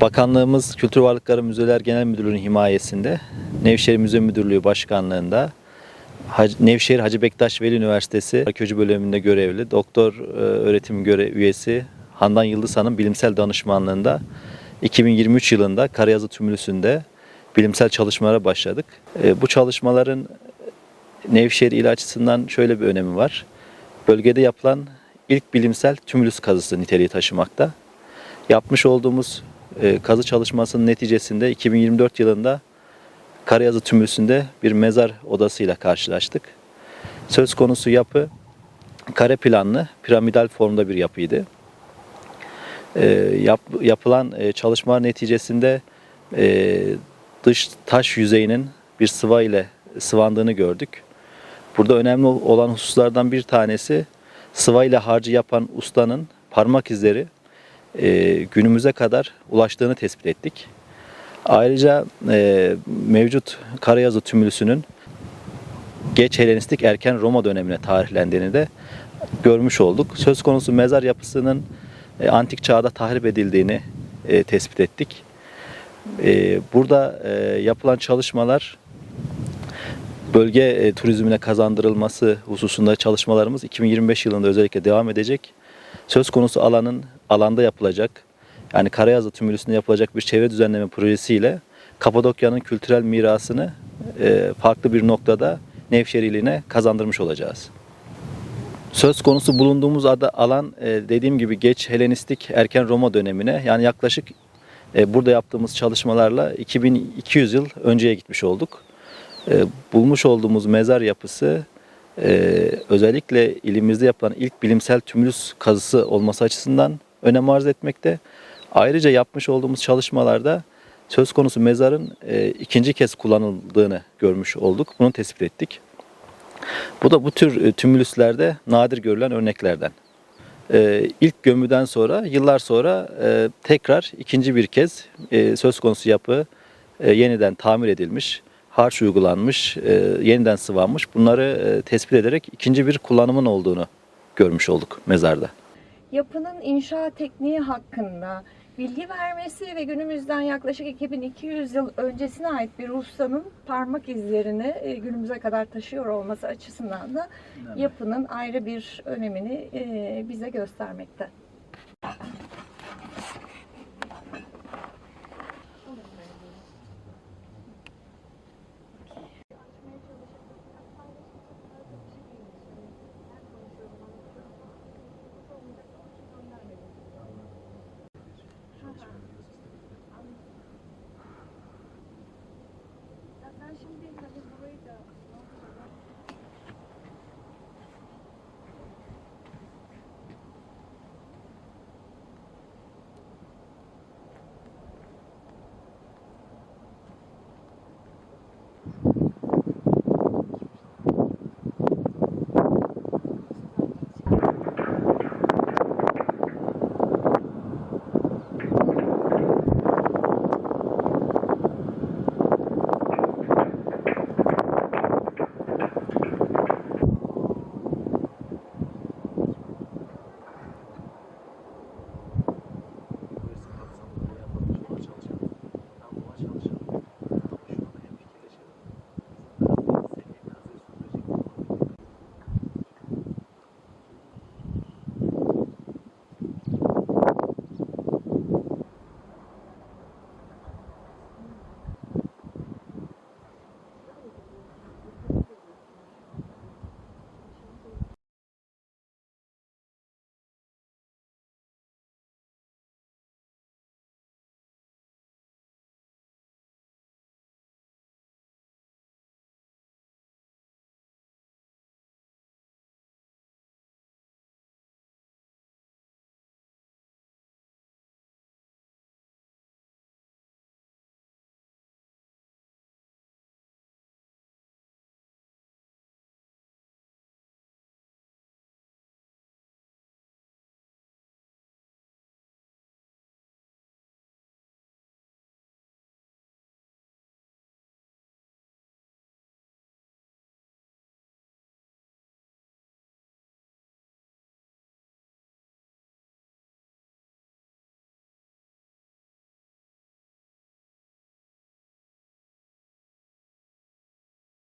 Bakanlığımız Kültür Varlıkları Müzeler Genel Müdürlüğü'nün himayesinde Nevşehir Müze Müdürlüğü Başkanlığında Nevşehir Hacı Bektaş Veli Üniversitesi Arkeoloji Bölümünde görevli doktor e, öğretim üyesi Handan Yıldız Hanım bilimsel danışmanlığında 2023 yılında Karayazı Tümülüsü'nde bilimsel çalışmalara başladık. E, Bu çalışmaların Nevşehir il açısından şöyle bir önemi var. Bölgede yapılan ilk bilimsel tümülüs kazısı niteliği taşımakta. Yapmış olduğumuz e, kazı çalışmasının neticesinde 2024 yılında Karayazı Tümülüsü'nde bir mezar odasıyla karşılaştık. Söz konusu yapı kare planlı, piramidal formda bir yapıydı. E, yap- yapılan e, çalışma neticesinde e, dış taş yüzeyinin bir sıva ile sıvandığını gördük. Burada önemli olan hususlardan bir tanesi sıva ile harcı yapan ustanın parmak izleri e, günümüze kadar ulaştığını tespit ettik. Ayrıca e, mevcut Karayazı tümülüsünün geç Helenistik erken Roma dönemine tarihlendiğini de görmüş olduk. Söz konusu mezar yapısının e, antik çağda tahrip edildiğini e, tespit ettik. E, burada e, yapılan çalışmalar bölge e, turizmine kazandırılması hususunda çalışmalarımız 2025 yılında özellikle devam edecek. Söz konusu alanın alanda yapılacak yani Karayazı Tümülüsü'nde yapılacak bir çevre düzenleme projesiyle Kapadokya'nın kültürel mirasını e, farklı bir noktada Nevşehir iline kazandırmış olacağız. Söz konusu bulunduğumuz ada, alan e, dediğim gibi geç Helenistik erken Roma dönemine yani yaklaşık e, burada yaptığımız çalışmalarla 2200 yıl önceye gitmiş olduk. E, bulmuş olduğumuz mezar yapısı e, özellikle ilimizde yapılan ilk bilimsel tümülüs kazısı olması açısından önem arz etmekte. Ayrıca yapmış olduğumuz çalışmalarda söz konusu mezarın e, ikinci kez kullanıldığını görmüş olduk. Bunu tespit ettik. Bu da bu tür e, tümülüslerde nadir görülen örneklerden. E, ilk gömüden sonra, yıllar sonra e, tekrar ikinci bir kez e, söz konusu yapı e, yeniden tamir edilmiş, harç uygulanmış, e, yeniden sıvanmış. Bunları e, tespit ederek ikinci bir kullanımın olduğunu görmüş olduk mezarda. Yapının inşa tekniği hakkında bilgi vermesi ve günümüzden yaklaşık 2200 yıl öncesine ait bir ustanın parmak izlerini e, günümüze kadar taşıyor olması açısından da yapının ayrı bir önemini e, bize göstermekte. 兄弟，他们。